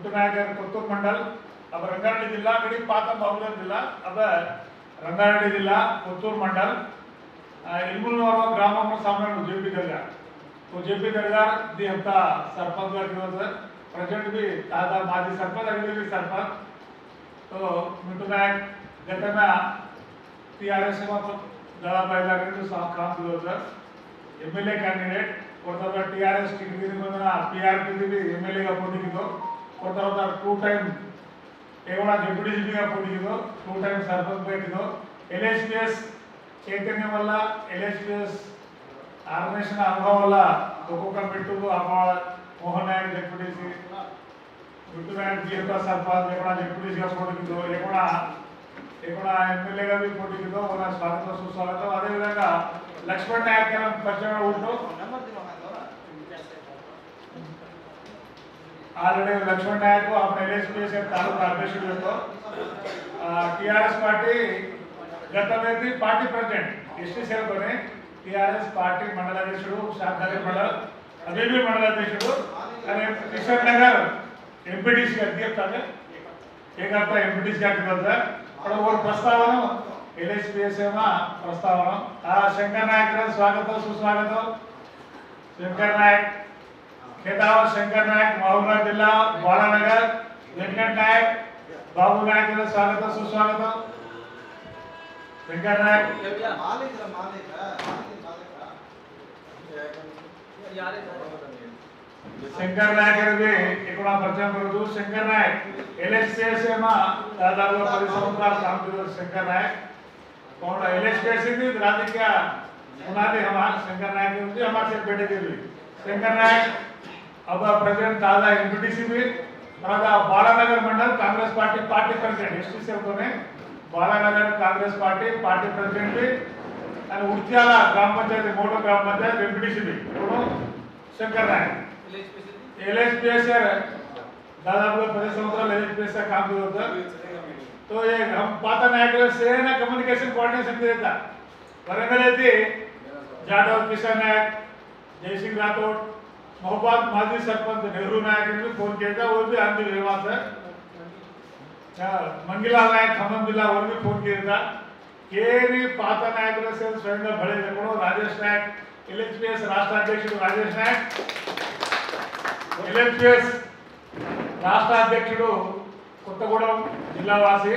ಮುಟ್ಟುನಾಯಕರ್ ಕೊತ್ತೂರು ಮಂಡಲ್ ಅವ रंगारे जिला ಗಡಿ ಪಾತ ಬಾಹುಲರ್ ಜಿಲ್ಲಾ ಅವ ರಂಗಾರೆಡ್ಡಿ ಜಿಲ್ಲಾ ಕೊತ್ತೂರು ಮಂಡಲ್ ಇಲ್ಮುಲ್ನವರ ಗ್ರಾಮವನ್ನು ಸಾಮಾನ್ಯ जे पी तो जे पी दी हफ़्ता सरपंच प्रेजेंट भी दादा माजी सरपंच अगले भी सरपंच तो मिंटू नायक गत में टी आर एस दादा भाई लगे तो साहब काम किया एम एल ए कैंडिडेट और T R S ticket P R P भी एम एल ए का पोटी की तो ఒక తర్వాత టూ టైం ఏమైనా డిప్యూటీసీపీగా కూడిందో టూ టైం సర్పంచ్ పెట్టిందో ఎల్హెచ్పిఎస్ చైతన్యం వల్ల ఎల్హెచ్పిఎస్ ఆర్గనైజేషన్ అనుభవం వల్ల ఒక్కొక్క బిట్టుకు అమ్మ మోహన్ నాయక్ డిప్యూటీసీ బిట్టు నాయక్ యొక్క సర్పంచ్ లేకుండా డిప్యూటీసీగా పోటీకిందో లేకుండా లేకుండా ఎమ్మెల్యేగా పోటీకిందో మన స్వాగతం సుస్వాగతం. అదేవిధంగా లక్ష్మణ్ నాయక్ పశ్చిమ ఊళ్ళో already Laxman Naik after election taluk ಅಧ್ಯಕ್ಷುలతో TRS party గతమైంది పార్టీ ప్రెసిడెంట్ ఎస్టీ సేవకుని టీఆర్ఎస్ పార్టీ మండల అధ్యక్షుడు శాంతాగర్ మండల్ అదేబీ మండల అధ్యక్షుడు కానీ కిషన్ నగర్ ఎంపీటీసీ అధ్యక్ష ఏకంతా ఎంపీటీసీ అధ్యక్ష అక్కడ ఒక ప్రస్తావన ఎల్ఎస్పిఎస్ఏమా ప్రస్తావన. ఆ శంకర్ నాయక్ స్వాగతం సుస్వాగతం. శంకర్ నాయక్ खेतावर शंकर नायक माहुरा जिल्हा बाळानगर व्यंकट नायक बाबू नायक स्वागत सुस्वागत शंकर नायक। तो, शंकर नायक एकूण परिचय करू Shankar Naik L S C માં దాదాపు పది సంవత్సరాలు సాగుతున్న శంకర్ నాయక్ कौन एल एस टी राज्य क्या उन्होंने हमारे शंकर नायक हमारे से के थे शंकर नायक our president Tala NPTCB తర్వాత Balanagar mandal Congress party party president ఎస్టీసీతోనే Balanagar Congress party party president and Udyala గ్రామ పంచాయతీ మూడో గ్రామ పంచాయతీ ఎంపీడీసీబీ ఇప్పుడు శంకర్ నాయక్ एलएचपीएसआर दादापुर पचास संवत्सर एलएचपीएसआर काम किया होता तो ये हम पाता नायक से ना कम्युनिकेशन कोऑर्डिनेशन के देता वरंगल जाधव किशन नायक जयसिंह राठौड़ మహబాద్ మాజీ సర్పంచ్ నెహ్రూ నాయకుడికి ఫోన్ చేశా ఓన్లీ అంది లేవా సార్. మంగిలాల్ నాయక్ ఖమ్మం జిల్లా ఓన్లీ ఫోన్ చేశా కేవీ పాత నాయకుల సేవ స్వయంగా బలైనప్పుడు రాజేష్ నాయక్ ఎల్హెచ్పిఎస్ రాష్ట్ర అధ్యక్షుడు రాజేష్ నాయక్. ఎల్హెచ్పిఎస్ రాష్ట్ర అధ్యక్షుడు కొత్తగూడెం జిల్లావాసి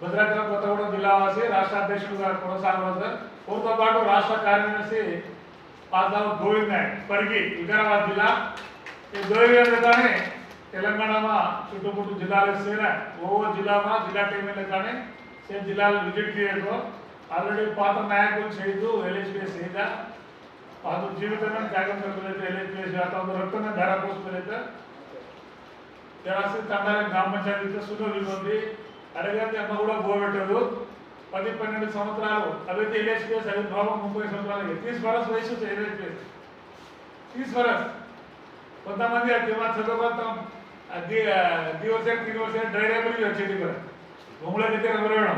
భద్రాచలం కొత్తగూడెం జిల్లావాసి రాష్ట్ర అధ్యక్షుడు గారు కొనసాగరావు సార్. కోతో పాటు రాష్ట్ర కార్యదర్శి పాతాం గోవింద ఇప్పటికీ వికారాబాద్ జిల్లా ఈ గోవిందనే తెలంగాణમાં છૂટું જિલ્લાલે છે ઓવો જિલ્લામાં જિલ્લા ટીમને કારણે સે જિલ્લાલ વિઝિટ કર્યો ఆల్రెడీ పాత నాయకులు చేయదు ఎల్ఎస్పీ చేయదా పాత జీవితంలో త్యాగం కలుగులేదు ఎల్ఎస్పీ శాతం రక్తంగా ధర పోసుకోలేదు తెరాసి తండాలి గ్రామ పంచాయతీతో సులువు ఉంది అడగంటే అమ్మ కూడా పోబెట్టదు పది పన్నెండు సంవత్సరాలు అదైతే ఎల్ఎస్పీఎస్ ఆవిర్భావం ముప్పై సంవత్సరాలు తీస్ వరస్ వయసు ఎల్ఎస్పీఎస్ తీస్ వరస్ కొంతమంది అది మా చదువుకుంటాం అది దివస तीन वर्ष ड्राइवर भी अच्छे थी पर घुमला देते रगड़ना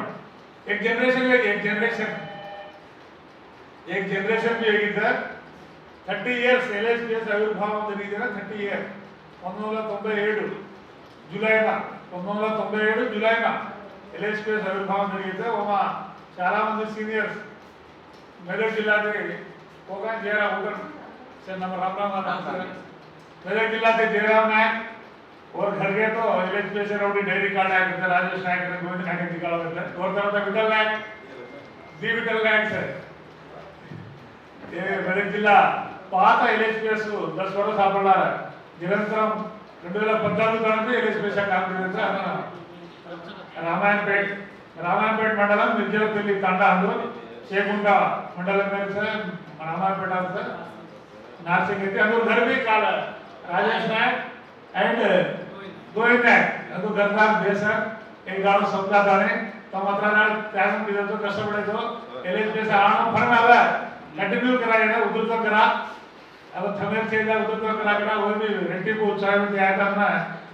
एक जनरेशन है एक जनरेशन एक जनरेशन भी ಹೇಗಿದ್ದ థర్టీ ఇయర్స్ ఎల్ఎస్పిఎస్ ఆవిర్భావం జరిగింది థర్టీ ఇయర్ పంతొమ్మిది వందల తొంభై ఏడు జూలైన పంతొమ్మిది వందల తొంభై ఏడు జూలైన ఎల్ఎస్పిఎస్ ఆవిర్భావం జరిగితే ఒక చాలా మంది సీనియర్స్ మెదక్ జిల్లాకి ఒక జయరామ్ ఒక नंबर राम राम राम मेदक जिला के जयराम नायक और घर गए तो एलएचपीएस रौडी डेयरी कार्ड आया करते राजेश नायक ने गोविंद नायक निकाला करते और तरफ विठल नायक दी विठल नायक से ये మెదక్ జిల్లా పాత ఎల్ఎస్పిఎస్ దస్ వరకు సాపడారు నిరంతరం రెండు వేల పద్నాలుగు నుంచి ఎల్ఎస్పిఎస్ కాంగ్రెస్ రామాయణపేట్ రామాయణపేట మండలం విద్యాపల్లి తండ అందు చేకుండ మండలం కలిసే రామాయణపేట అంతా నార్సింగ్ అయితే ಅದು ಧರ್ಮಿ ಕಾಲ ರಾಜೇಶ್ ನಾಯಕ್ ಅಂಡ್ ಗೋವಿಂದ ನಾಯಕ್ ಅದು ಗಂಗಾರ್ ಬೇಸರ್ ಹೆಂಗಾರು ಸಂತಾದಾನೆ ತಮ್ಮ ಹತ್ರ ನಾನು ತ್ಯಾಗ ಬಿದ್ದು ಕಷ್ಟಪಡಿದ್ದು ಎಲ್ ಎಸ್ ಬೇಸ ಆಣ ಫರ್ಮ್ ಅಲ್ಲ ಕಂಟಿನ್ಯೂ ಕರ ಏನ ಉದುರ್ತಕ್ಕರ ಅದು ಥಮೇರ್ ಸೇರಿದ ಉದುರ್ತಕ್ಕರ ಕಡ ಹೋಗಿ ರೆಡ್ಡಿಗೂ ಉಚ್ಚಾರ ಆಯ್ತು ಅದನ್ನ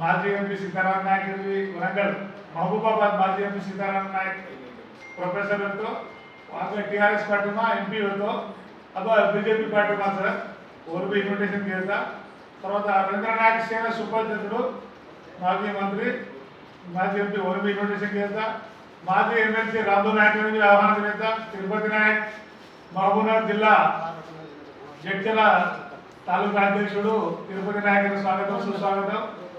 మాజీ ఎంపీ సీతారామ నాయక్ వరంగల్ మహబూబాబాద్ మాజీ ఎంపీ సీతారాం నాయక్ ಪ್ರೊಫೆಸರ್ತ್ತು ಆಮೇಲೆ టీఆర్ఎస్ పార్టీ మా ಪಾರ್ಟಿ ಮಾ ಎಂ ಪಿ ಇತ್ತು ಅದು ಬಿ ಜೆ ಪಿ ಪಾರ್ಟಿ ಮಾ ಸರ್ ಅವರು ಬಿ తర్వాత రవీంద్రనాథ్ సేన సుభాధ్యక్షుడు మాజీ మంత్రి మాజీ ఎంపీ ఓరు బి ఇన్విటేషన్ చేస్తా మాజీ ఎమ్మెల్సీ రాంధు నాయక్ నుంచి ఆహ్వానం చేస్తా తిరుపతి నాయక్ మహబూబ్నగర్ జిల్లా జడ్చల తాలూకా అధ్యక్షుడు తిరుపతి నాయక్ స్వాగతం సుస్వాగతం.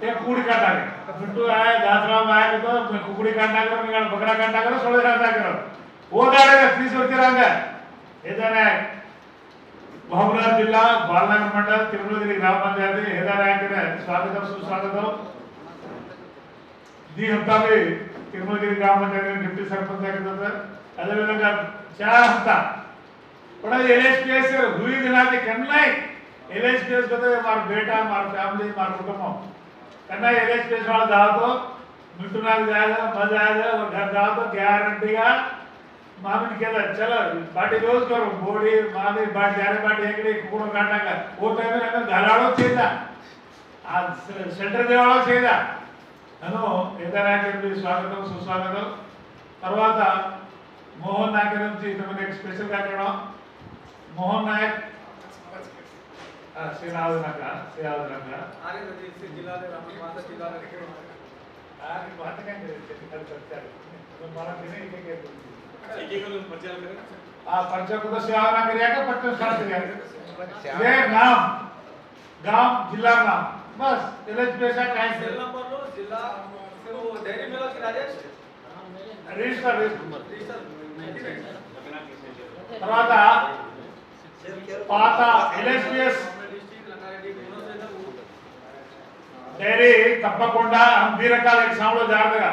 ते कुकडी काढणार बिट्टू आहे दासराव आहे तो कुकडी काढणार बकरा काढणार सोळे काढणार ఓదాడగా తీసుకొచ్చిరాంగ. ఏదైనా మహబూబ్నగర్ జిల్లా బాలనగర్ మండలం తిరుమలగిరి గ్రామ పంచాయతీ ఏదైనా స్వాగతం సుస్వాగతం. ఈ హప్తాకి తిరుమలగిరి గ్రామ పంచాయతీ డిప్యూటీ సర్పంచ్ అదే అదేవిధంగా చాలా హప్తా కూడా ఎల్ఎస్పిఎస్ హూ ఇస్ నాది కన్లై ఎల్ఎస్పిఎస్ కదా మా బేటా మా ఫ్యామిలీ మా కుటుంబం. కన్నా ఎల్ఎస్పీఎస్ వాళ్ళు దాతో మిట్టునాకు దాదా మళ్ళీ దాదా దాతో గ్యారంటీగా మామిడి కదా చలో పాటి రోజు కరు బోడి మామిడి బాటి జారే బాటి ఎక్కడి కూడా కాటాక ఓ టైం గలాడో చేయదా ఆ సెంటర్ దేవాలో చేయదా నన్ను ఏదైనా స్వాగతం సుస్వాగతం. తర్వాత మోహన్ నాయక్ నుంచి ఇతను స్పెషల్ కార్యక్రమం. మోహన్ నాయక్ శ్రీనాథనక శ్రీనాథనక हाँ पर्चा को तो सेवा ना करिएगा पट्टन स्टार्ट करिएगा ये नाम गांव जिला नाम बस एलएच पैसा काहे से रजिस्टर रजिस्टर తర్వాత పాత ఎల్ఎస్పిఎస్ డైరీ తప్పకుండా అన్ని రకాల ఎగ్జామ్లో జాగ్రత్తగా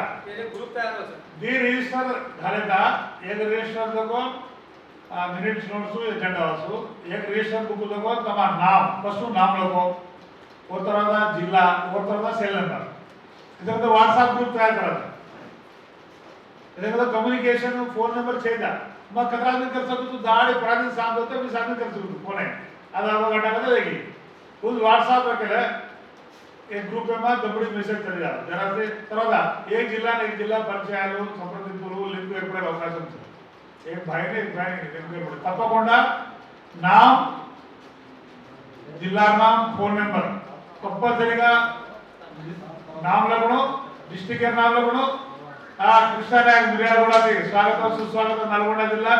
दी रजिस्टर झाले का एक रजिस्टर देखो मिनिट्स नोट्स एजेंडा वासु एक रजिस्टर बुक देखो तुम्हारा नाम पशु नाम लोगो वो तरह का जिला वो तरह का सेल नंबर इधर तो व्हाट्सएप ग्रुप तैयार करा था इधर तो कम्युनिकेशन फोन नंबर चाहिए मग कतरा भी कर सकते तो दाढ़ी प्राणी सांग होते भी सांग कर सकते फोन है आधा आधा घंटा का देगी उस व्हाट्सएप रखेला એક ગ્રુપમાં દબડી મેસેજ કરી રહ્યા જેનાથી తర్వాత ఏ జిల్లాని ఏ జిల్లా పరిచయాలు సంప్రదింపులు లింక్ ఏర్పడే అవకాశం ఉంది. ఏ భయని భయని లింక్ ఏర్పడే తప్పకుండా నా జిల్లానా ఫోన్ నెంబర్ కంపల్సరిగా నామలో కూడా డిస్టిక్ నామలో కూడా ఆ కృష్ణానాయక్ మిర్యాలగూడది స్వాగతం సుస్వాగతం నల్గొండ జిల్లా.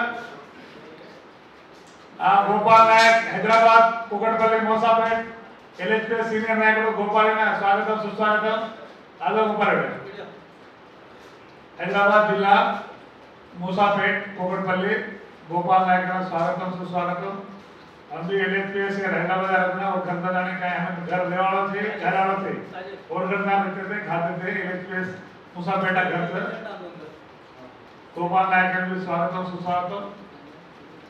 ఆ గోపాల్ నాయక్ హైదరాబాద్ కుకట్పల్లి మోసాపేట్. ఎల్హెచ్పి సీనియర్ నాయకుడు గోపాలన స్వాగతం సుస్వాగతం అదో గోపాల్ హైదరాబాద్ జిల్లా మూసాపేట్ కోకట్పల్లి గోపాల్ नायक का स्वागतम सुस्वागतम हम भी एलएचपीएस से हैदराबाद आ रहे और घर बनाने का हम घर ले वालों थे घर वालों थे और घर ना रहते थे खाते थे एलएचपीएस मूसापेटा घर से गोपाल नायक का भी स्वागतम सुस्वागतम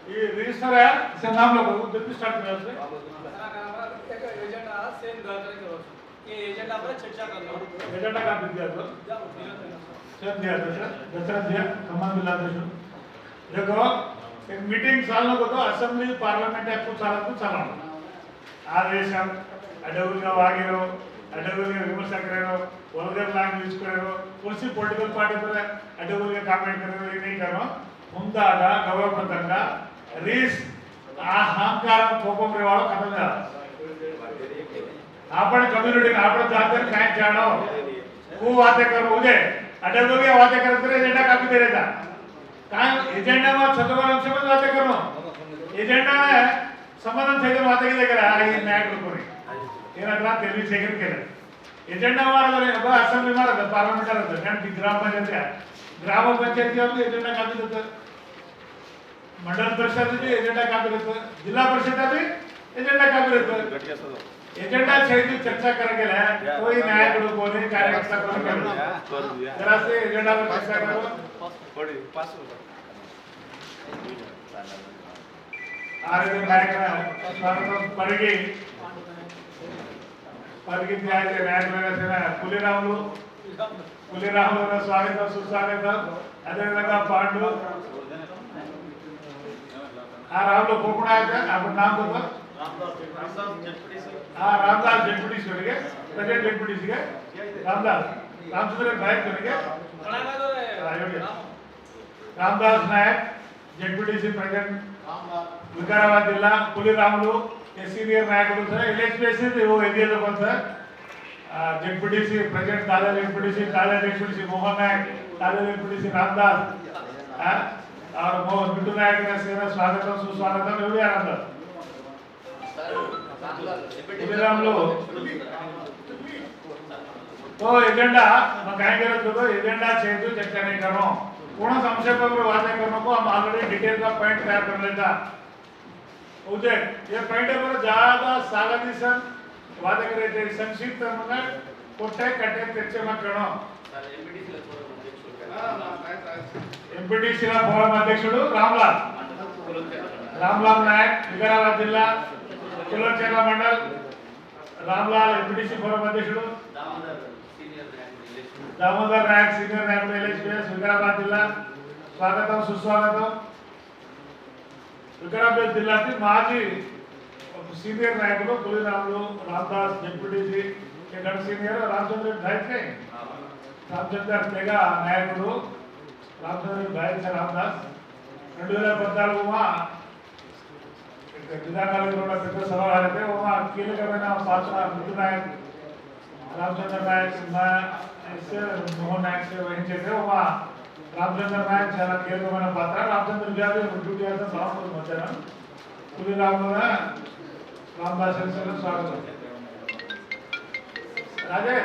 ये रजिस्टर है इसे नाम लोगों को जब स्टार्ट किया उसने एजेंडा का भी दिया तो सब दिया था सर दशरथ दिया कमान बिला दशरथ देखो एक मीटिंग सालों को तो असेंबली पार्लियामेंट आपको सारा कुछ सारा ఆదేశం అడవులుగా వాగిరో అడవులుగా విమర్శ కరేరో వల్గర్ లాంగ్వేజ్ కరేరో కుర్సీ పొలిటికల్ పార్టీ पर అడవులుగా కామెంట్ కరేరో ये नहीं करो ముందాగా గౌరవప్రదంగా రీస్ ఆ అహంకారం కోపం రేవాడో ఖతం చేయాలి आपण कम्युनिटी आपण जाकर काय जाणो खूप वाते करू उदे अटक दोघे वाते करत तर एजेंडा कापी दे रेता काय एजेंडा मग छत्रपती अंशमच वाते करू एजेंडा समाधान छेदन वाते केले करा आई मॅट कोणी ಏನಾದ್ರ ತೆಲಿ ಶೇಖರ್ ಕೇಳ एजेंडा मारा बघ असेंब्ली मारा पार्लमेंट आलं कारण ती ग्रामपंचायत आहे. ग्रामपंचायती आपली एजेंडा कापी देतं मंडल परिषदेची एजेंडा कापी देतं जिल्हा परिषदाची एजेंडा कापी देतं एजेंडा छेदी चर्चा करा गेल्या कोई न्यायाकडे कोणी कार्यकर्ता कोणी केलं जरा से एजेंडावर चर्चा करू ఆరోగ్య కార్యక్రమం పరిగి పరిగి న్యాయ న్యాయమైన పులిరాములు పులిరాములు స్వాగతం సుస్వాగతం అదేవిధంగా పాండు ఆ రాములు కోకుడా అప్పుడు నాకు ರಾಮದಾಸ್ ಡೆಪ್ಯೂಟಿಸ್ ಅವರಿಗೆ ಪ್ರೆಸೆಂಟ್ ಡೆಪ್ಯೂಟಿಸ್ಗೆ ರಾಮದಾಸ್ ರಾಮಚಂದ್ರ ನಾಯಕ್ ಅವರಿಗೆ ರಾಮದಾಸ್ ನಾಯಕ್ ಡೆಪ್ಯೂಟಿಸಿ ಪ್ರೆಸಿಡೆಂಟ್. ವಿಕಾರಾಬಾದ್ ಜಿಲ್ಲಾ ಪುಲಿರಾಮುಲು ಎಸ್ ಸೀನಿಯರ್ ನಾಯಕರು sir. L H P S ಇವು ಎದಿಯಲ್ಲಪ್ಪ ಸರ್? ಡೆಪ್ಯೂಟಿಸಿ ಪ್ರೆಸೆಂಟ್ ತಾಲಾ ಡೆಪ್ಯೂಟಿಸಿ ತಾಲಾ ಡೆಪ್ಯೂಟಿಸಿ ಮೋಹನ್ ನಾಯಕ್ ತಾಲಾ ಡೆಪ್ಯೂಟಿಸಿ ರಾಮದಾಸ್. ಅವ್ರ ಬಿಟ್ಟು ನಾಯಕರ ಸೇರ ಸ್ವಾಗತ ಸುಸ್ವಾಗತ. ಇವರು ಯಾರಂದ್ರೆ కుబేరాంలో तो एजेंडा मकान गलत हो एजेंडा चेंज हो चेक नहीं कर रहा हूँ पूर्ण संशय पर वादे करने को हम ऑलरेडी डिटेल का पॉइंट तैयार कर लेता उसे ये पॉइंट पर ज़्यादा सागरी सन वादे करे थे संक्षिप्त में कोटे कटे तेचे मत करो ఎంపీటీసీల పోవడం అధ్యక్షుడు రామ్లాల్ రామ్లాల్ నాయక్ వికారాబాద్ జిల్లా కులచేర్ల మండల్ రామ్లాల్ ఎంపీటీసీ ఫోరం అధ్యక్షుడు దామోదర్ నాయక్ సీనియర్ నాయకుడు ఎల్ఎస్పీఎస్ వికారాబాద్ జిల్లా. స్వాగతం సుస్వాగతం. వికారాబాద్ జిల్లాకి మాజీ సీనియర్ నాయకులు పులిరాములు రామ్దాస్ డిప్యూటీసీ ఇక్కడ సీనియర్ రామచంద్ర నాయక్ రామచంద్ర తెగ నాయకుడు రామచంద్ర నాయక్ రామ్దాస్. రెండు వేల పద్నాలుగు ಜಿಲ್ಲಾಡಳಿತ ದೊಡ್ಡ ಸವಾಲು ಆಗುತ್ತೆ ಒಬ್ಬ ಕೀಲಕమైన ಪಾತ್ರ ಮುಖ್ಯ ನಾಯಕ್ ರಾಮಚಂದ್ರ ನಾಯಕ್ మోహన్ నాయక్ వహించేది ఒక రామచంద్ర నాయక్ చాలా కీలకమైన పాత్ర రామచంద్ర గారు డ్యూటీ చేసిన సంవత్సరం వచ్చాను తులి రామగా రామదాస్ స్వాగతం అదే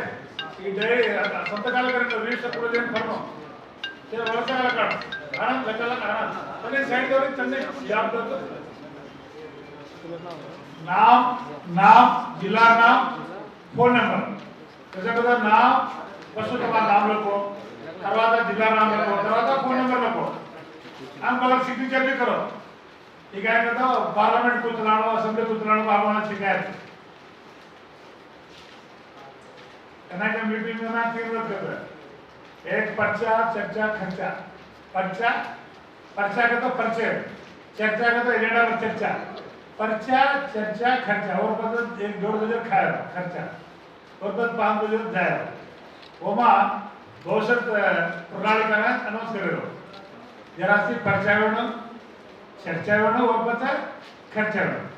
ఈ డైరీ సొంతకాల కరెక్ట్ రిజిస్టర్ ప్రొవిజన్ ఫర్మం వరసకాల కాదు కారణం లెక్కల కారణం సైడ్ తోటి చంద్ర జాబ్ దొరుకుతుంది नाव नाम जिला नाम ఫోన్ నెంబర్ ప్రజెంట్ నా ఫస్ట్ మన నామలకు తర్వాత జిల్లా నామలకు తర్వాత ఫోన్ నెంబర్లకు అండ్ వాళ్ళకి సిగ్నేచర్లు కరో ఇక ఆయన కదా పార్లమెంట్ కూర్చున్నాడు అసెంబ్లీ కూర్చున్నాడు బాబునాథ్ సింగ్ గారు कनाडा मीटिंग में ना तीन लोग कर एक पर्चा चर्चा खर्चा पर्चा पर्चा का तो पर्चे चर्चा का तो एजेंडा और चर्चा पर्चा चर्चा खर्चा और बदल एक जोड़ दो जो खाया खर्चा. और बस पाँच बजट जाया ओमा दोषत प्रणाली का ना अनुस कर रहे हो जरा सी पर्चा वरना चर्चा वरना और बस खर्चा वरना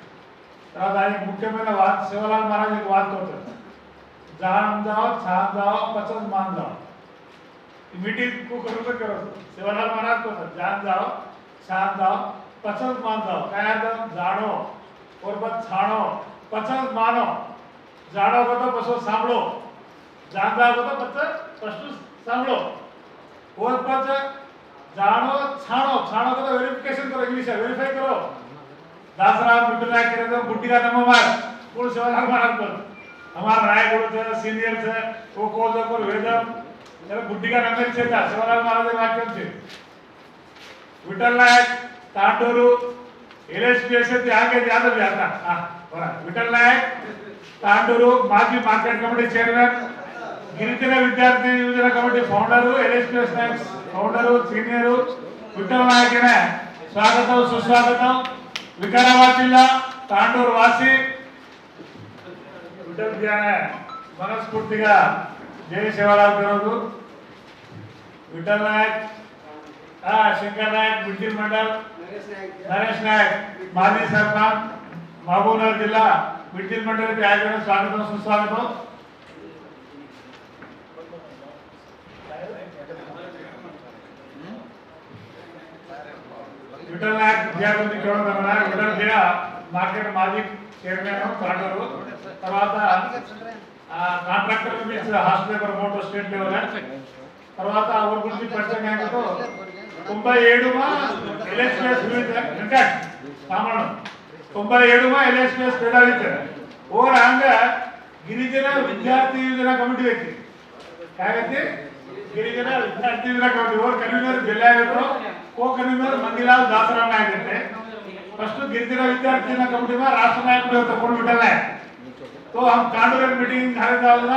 वेणो तर मुख्य में ना बात सेवालाल महाराज एक वाद होतं. जान जाओ छान जाओ पचास मान जाओ. इमीडिएट को करू करत सेवालाल महाराज होतं जान जाओ छान जाओ પસંદ બાંધો કયા તો જાણો પરબત છાણો પસંદ માનો જાણો બધો પશુ સાંભળો જાણતા બધો પછી પશુ સાંભળો પરબત જાણો છાણો છાણો બધો વેરિફિકેશન કરો ઇંગ્લિશ વેરીફાઈ કરો દાસરા બુટલા કરે તો બુટીરા નમો માર કુલ સેવા લાગવાના પર અમાર રાયગુરુ છે સિનિયર છે ઓ કોજો પર વેદમ એટલે બુટીરા નમે છે સેવા લાગવાના વાક્ય છે વિઠ્ઠલ નાયક वेदम तेरे बुड्ढी का नंबर से था शिवलाल महाराज के वाक्य से विठल नायक तांडूरू एलएसपीएस से आगे ज्यादा भी आता हां बरा विठल नायक तांडूरू माजी मार्केट कमिटी चेयरमैन గిరిజన విద్యార్థి యువజన committee founder LSPS Nayak founder senior Vithal నాయకనే స్వాగతం సుస్వాగతం వికారాబాద్ జిల్లా తాండూరు వాసి విఠల్ ధ్యాన మనస్ఫూర్తిగా జై శివరావు గారు విఠల్ నాయక్ ఆ, శంకర్ నాయక్ మిడ్జిల్ మండల్ నరేష్ నాయక్ మాజీ సర్పంచ్ మహబూబ్నగర్ జిల్లా మిడ్జిల్ మండలికి ఆయన స్వాగతం సుస్వాగతం. విఠల్ నాయక్ విద్యాభివృద్ధి చూడడం విఠల్ జిల్లా మార్కెట్ మాజీ చైర్మన్ కలెక్టర్. తర్వాత contractor means hostel promoter state level. తర్వాత ఊరు గురించి పరిచయం అయ్యాక తొంభై ఏడుమా ಎಲ್ಎಸ್ಪಿಎಸ್ ತೊಂಬತ್ತ ಎರಡು ಮಾ ಎಲ್ಎಸ್ಪಿಎಸ್ ಕ್ರೀಡಾಡಿದ್ದಾರೆ ಓರ ಹಂಗ ಗಿರಿಜನ ವಿದ್ಯಾರ್ಥಿ ಯೋಜನೆ ಕಮಿಟಿ ಐತಿ. ಹೇಗೈತಿ? ಗಿರಿಜನ ವಿದ್ಯಾರ್ಥಿ ಯೋಜನಾ ಕಮಿಟಿ. ಓರ್ ಕನ್ವೀನರ್ ಜಿಲ್ಲಾ ಕೋ ಕನ್ವೀನರ್ ಮಂಗಿಲಾಲ್ ದಾಸರಣ್ಣ ಆಗಿರುತ್ತೆ ಫಸ್ಟ್ ಗಿರಿಜನ ವಿದ್ಯಾರ್ಥಿ ಕಮಿಟಿ ಮಾ ರಾಷ್ಟ್ರ ನಾಯಕರು ತಗೊಂಡು ಬಿಟ್ಟಲ್ಲ. ಸೊ ಹಂಗ ಕಾಂಡ್ರೆ ಮೀಟಿಂಗ್ ಹಾಕಿದ್ದಾವಲ್ಲ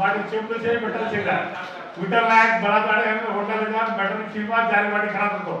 ಮಾಡಿ ಚೆಂಪು ಸೇರಿ ಬಿಟ್ಟಲ್ಲ ಸಿಗ್ತಾರೆ ಬಿಟ್ಟಲ್ಲ ಹೋಟೆಲ್ ಇದ್ದ ಬೆಟರ್ ಸಿನಿಮಾ ಜಾರಿ ಮಾಡಿ ಕಾಣ್ತಿರ್ತವೆ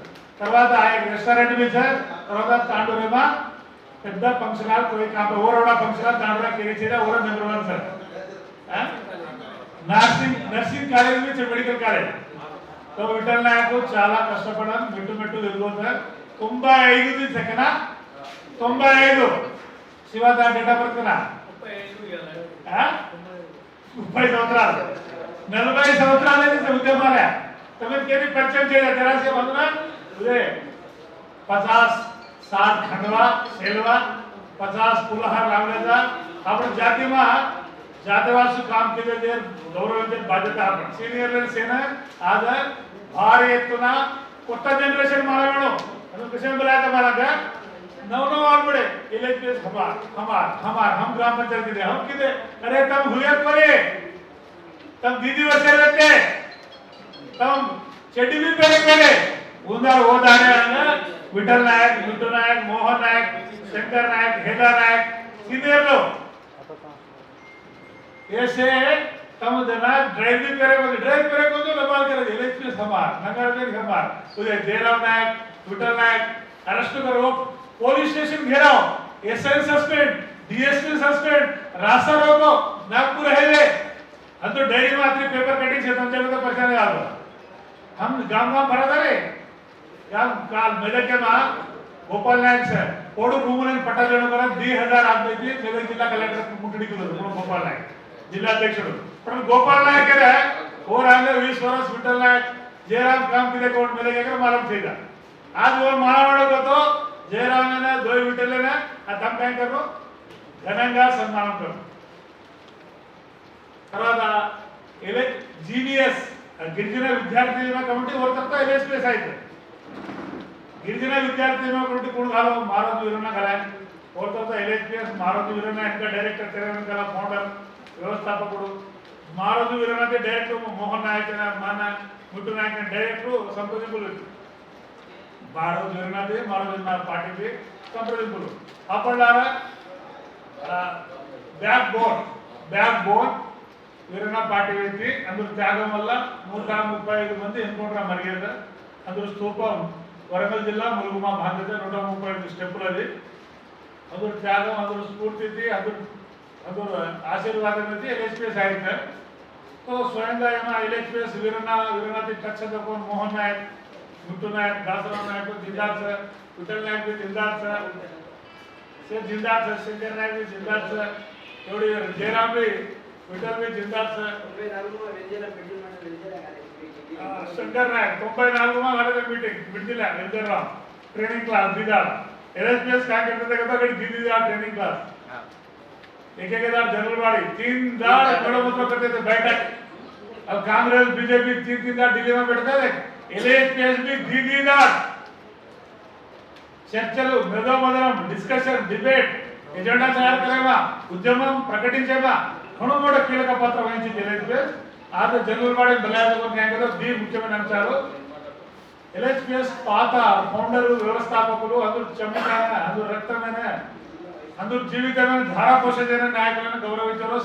తర్వాత रेस्टोरेंट भी सर तरह तांडूर में పెద్ద ఫంక్షన్ హాల్ పోయి కాదు ఓరోడా ఫంక్షన్ హాల్ దాంట్లో కేరీచేదా ఓరో number one sir. Nursing nursing college నుంచి medical college. So Vithal Naik చాలా కష్టపడడం మెట్టు మెట్టు ఎదుగుతుంది సార్. తొంభై ఐదు సెకనా? తొంభై ఐదు. శివ దాని డేట్ ఆఫ్ బర్త్ ముప్పై సంవత్సరాలు. నలభై సంవత్సరాలు అయితే ఉద్యమాలే. తమకేమి పరిచయం చేయాలి జరాసే బంధునా ले पचास साठ खंडवा सेलवा पचास पुलाहार लावण्याचा आपण जातीमा जातीवासू काम केले जे गौरवांचे बाजता आपण सिनियर सेना आज भार येतो ना ಕೊಟ್ಟ ಜನರೇಷನ್ ಮಾಡಬೇಡ ಅದು ಕೃಷಿ ಬೆಳೆಯಾಗ ಮಾಡಾಗ ನಾವು ನಾವು ಆಗ್ಬಿಡೆ ಇಲ್ಲ ಹಮಾರ್ ಹಮಾರ್ ಹಮಾರ್ ಹಮ್ ಗ್ರಾಮ ಪಂಚಾಯತ್ ಇದೆ ಹಮ್ಕಿದೆ ಅರೆ ತಮ್ ಹುಯ್ಯಕ್ ಬರಿ ತಮ್ ದೀದಿ ವರ್ಷ ಇರುತ್ತೆ ತಮ್ ಚಡ್ಡಿ ಬೇರೆ ಬೇರೆ पहले पहले उधर वो दाने आना विठल नायक मिट्टू नायक मोहन नायक शंकर नायक हेदा नायक सीनियर लोग ऐसे तम जना ड्राइविंग करे को ड्राइव करे को तो नबाल करे इलेक्ट्रिस हमार नगर में हमार उधर जयराम नायक विठल नायक अरेस्ट करो police station gherao SI suspend DSP suspend रास्ता रोको नागपुर हाईवे अंतु ಡೈರಿ ಮಾತ್ರ ಪೇಪರ್ ಕಟಿಂಗ್ से तुमच्या मध्ये परेशान आलो हम गांव गांव भरत रे કાલ મેલેકેમાં ગોપાલનાયક સાહેબ કોડુ ભૂમુલન પટાજણ પર દી હજાર આપી સેવન જિલ્લા કલેક્ટર મુટડીકુલર ગોપાલનાયક ಜಿಲ್ಲಾಧ್ಯಕ್ಷರು પણ ગોપાલનાયકરે ઓરાંગે 20 વર્ષ વિઠ્ઠલનાયક જયરામ કામકીને કોટ મેલેકે માલમ થઈદા આજ ઓર માળાવાળો ગતો જયરામને દોઈ વિઠ્ઠલને આ તમ બેંકરો ಘನಂಗ સન્માન કરો ತರವಾದ ಎಲೆ ಜಿ ವಿ ಎಸ್ ಗಿರಿಜನ ವಿದ್ಯಾರ್ಥಿ ಕಮಿಟಿ ಹೊರತಕ್ಕ ಎಲ್ ಎಸ್ ಪಿ ಎಸ್ ಆಯ್ತು గిరిజన ವಿದ್ಯಾರ್ಥಿನೋ ಕೊಟ್ಟು ಕೂಡಗಾಲ ಮಾರುತಿ ವೀರಣ್ಣ ಕಲೆ Kolkata L H P S Maruti Veeranna ಎನ್ನುವ ಡೈರೆಕ್ಟರ್ ತೆಲಂಗಾಣ ಕಲ ಫೌಂಡರ್ డైరెక్టర్ మోహన్ నాయక్ మన ముట్టు నాయక్ డైరెక్టర్ సంప్రదింపులు. మారదు వీరనాథ్ మారదు వీరనాథ్ పార్టీకి సంప్రదింపులు. అప్పటిలాగా back board back board Veeranna party వ్యక్తి. అందులో త్యాగం వల్ల నూట ముప్పై ఐదు మంది ఎన్కౌంటర్ మరిగారు అందులో స్థూపం వరంగల్ జిల్లా ములుగు మా బాధ్యత నూట ముప్పై ఐదు స్టెప్పులు అది అందులో త్యాగం అందులో స్ఫూర్తి అందులో అందులో ఆశీర్వాదం అయితే ఎల్హెచ్పిఎస్ ಆಗಿದ್ದಾರೆ तो स्वयंदा यांना एलएचपीएस वीरना वीरनाथी टच कोण मोहन नायक मुत्तू नायक दासराव नायक जिल्हाच विठ्ठल नायक बी जिल्हाच शेठ जिल्हाच शेखर नायक बी जिल्हाच एवढी जयराम बी विठ्ठल बी जिल्हाच శంకర్ నాయక్ తొంభై నాలుగు అడగ మీటింగ్ విడిదిలే ఎల్దర్రా ట్రైనింగ్ క్లాస్ దిదా ఎల్ఎస్పిఎస్ కాంకెట్ కదా అక్కడ దిదిదా ట్రైनिंग క్లాస్ ఏకేకేదార్ జనరల్ బాడీ తీన్ దార్ బడ ముద్ద करते बैठक अब कांग्रेस बीजेपी तीन तीन दार दिल्ली में बैठते थे ఎల్ఎస్పిఎస్ भी दीदीदा చర్చలు మెదోమదనం డిస్కషన్ డిబేట్ ఎజెండా తయారు కలేవా ఉద్యమం ప్రకటించేవా? హణుమూడ కీలక పాత్ర వహించింది ఎల్ఎస్పిఎస్ ಆದ್ರೆ ಜನವರಿವಾಡಿ ಬಲ್ಲಾರ್ಗೊಂದು ನ್ಯಾಯದ ಬಿ ಮುಖ್ಯಮಂತ್ರಿ ಅಂಶಾರು ಎಲ್ಎಚ್ಪಿಎಸ್ ಪಾತ ಫೌಂಡರ್ ವ್ಯವಸ್ಥಾಪಕರು ಅದ್ರ ಚಮಕನ ಅದ್ರ ರಕ್ತಮೇನೆ ಅಂದ್ರ ಜೀವಿತನ ಧಾರಾಕೋಶದ ನಾಯಕರನ್ನು ಗೌರವಿಸಲು